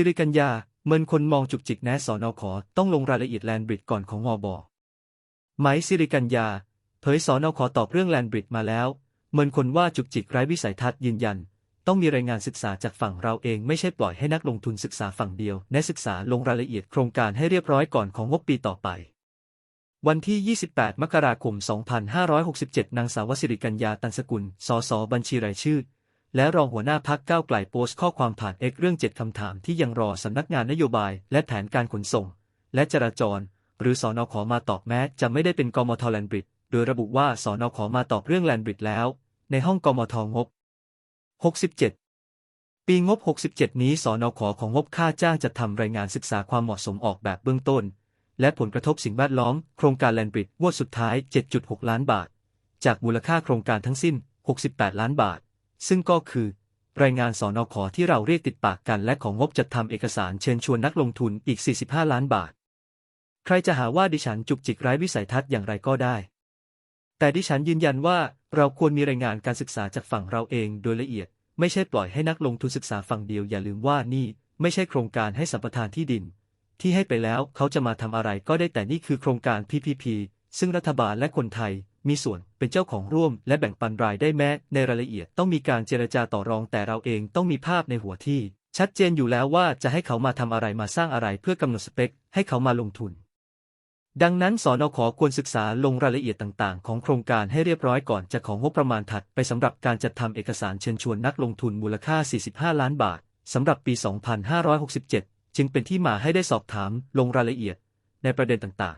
สิริกัญญาเมินคนมองจุกจิกแนะสอนอขอต้องลงรายละเอียดแลนบริดก่อนของงอบอไหมสิริกัญญาเผยสอนอขอตอบเรื่องแลนบริดมาแล้วเมินคนว่าจุกจิกไร้วิสัยทัศน์ยืนยัน ต้องมีรายงานศึกษาจากฝั่งเราเองไม่ใช่ปล่อยให้นักลงทุนศึกษาฝั่งเดียวแนะศึกษาลงรายละเอียดโครงการให้เรียบร้อยก่อนของงบปีต่อไป วันที่ 28 มกราคม 2567 นางสาวสิริกัญญาตันสกุล สส บัญชีรายชื่อ และรองหัวหน้าพักก้าวไกลโพสต์ข้อความผ่านเอกเรื่อง 7 คำถามที่ยังรอสำนักงานนโยบาย และแผนการขนส่ง และจราจร หรือสอนอขอมาตอบแม้ จะไม่ได้เป็นกมทแลนบริดโดยระบุว่าสอนอขอมาตอบเรื่องแลนบริดแล้ว ในห้องกมทงบ 67 ปีงบ 67 นี้สอนอขอของงบค่าจ้างจะทำรายงานศึกษาความเหมาะสมออกแบบเบื้องต้น และผลกระทบสิ่งแวดล้อมโครงการแลนบริดวดสุดท้าย 7.6 ล้านบาท จากมูลค่าโครงการทั้งสิ้น 68 ล้านบาท ซึ่งก็คือ รายงานสอนอขอที่เราเรียกติดปากกันและของงบจัดทำเอกสารเชิญชวนนักลงทุนอีก 45 ล้านบาท ใครจะหาว่าดิฉันจุกจิกไร้วิสัยทัศน์อย่างไรก็ได้ แต่ดิฉันยืนยันว่าเราควรมีรายงานการศึกษาจากฝั่งเราเองโดยละเอียด ไม่ใช่ปล่อยให้นักลงทุนศึกษาฝั่งเดียวอย่าลืมว่านี่ ไม่ใช่โครงการให้สัมปทานที่ดิน ที่ให้ไปแล้วเขาจะมาทำอะไรก็ได้แต่นี่คือโครงการ PPP ซึ่งรัฐบาลและคนไทยมีส่วนเป็นเจ้าของร่วม และแบ่งปันรายได้แม้ ในรายละเอียดต้องมีการเจรจาต่อรองแต่เราเองต้องมีภาพในหัวที่ ชัดเจนอยู่แล้วว่าจะให้เขามาทำอะไรมาสร้างอะไรเพื่อกำหนดสเปค ให้เขามาลงทุน ดังนั้นสอนอขอควรศึกษาลงรายละเอียดต่างๆ ของโครงการให้เรียบร้อยก่อนจะของงบประมาณถัดไปสำหรับการจัดทำเอกสารเชิญชวนนักลงทุนมูลค่า 45 ล้านบาทสำหรับปี 2567 จึงเป็นที่มาให้ได้สอบถามลงรายละเอียดในประเด็นต่าง